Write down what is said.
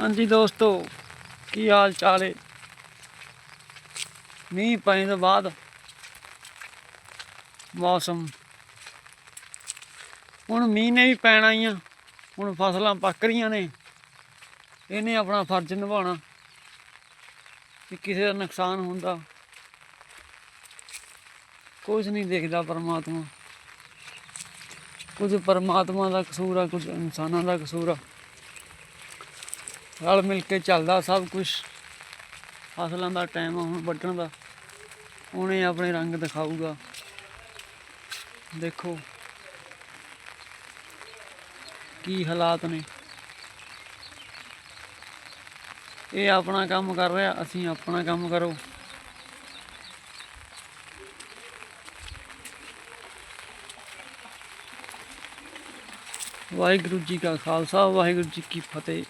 ਹਾਂਜੀ ਦੋਸਤੋ, ਕੀ ਹਾਲ ਚਾਲ ਹੈ ਮੀਂਹ ਪੈਣ ਤੋਂ ਬਾਅਦ ਮੌਸਮ। ਹੁਣ ਮੀਂਹ ਨੇ ਵੀ ਪੈਣਾ ਹੀ ਆ। ਹੁਣ ਫਸਲਾਂ ਪੱਕ ਰਹੀਆਂ ਨੇ। ਇਹਨੇ ਆਪਣਾ ਫਰਜ਼ ਨਿਭਾਉਣਾ ਕਿ ਕਿਸੇ ਦਾ ਨੁਕਸਾਨ ਹੁੰਦਾ। ਕੁਝ ਨਹੀਂ ਦੇਖਦਾ ਪਰਮਾਤਮਾ। ਕੁਝ ਪਰਮਾਤਮਾ ਦਾ ਕਸੂਰ ਆ ਕੁਝ ਇਨਸਾਨਾਂ ਦਾ ਕਸੂਰ ਆ। ਰਲ ਮਿਲ ਕੇ ਚੱਲਦਾ ਸਭ ਕੁਝ ਫਸਲਾਂ ਦਾ ਟਾਈਮ ਹੁਣ ਵੱਢਣ ਦਾ। ਉਹਨੇ ਆਪਣੇ ਰੰਗ ਦਿਖਾਊਗਾ। ਦੇਖੋ। ਕੀ ਹਾਲਾਤ ਨੇ। ਇਹ ਆਪਣਾ ਕੰਮ ਕਰ ਰਿਹਾ, ਅਸੀਂ ਆਪਣਾ ਕੰਮ ਕਰੋ। ਵਾਹਿਗੁਰੂ ਜੀ ਕਾ ਖਾਲਸਾ, ਵਾਹਿਗੁਰੂ ਜੀ ਕੀ ਫਤਿਹ।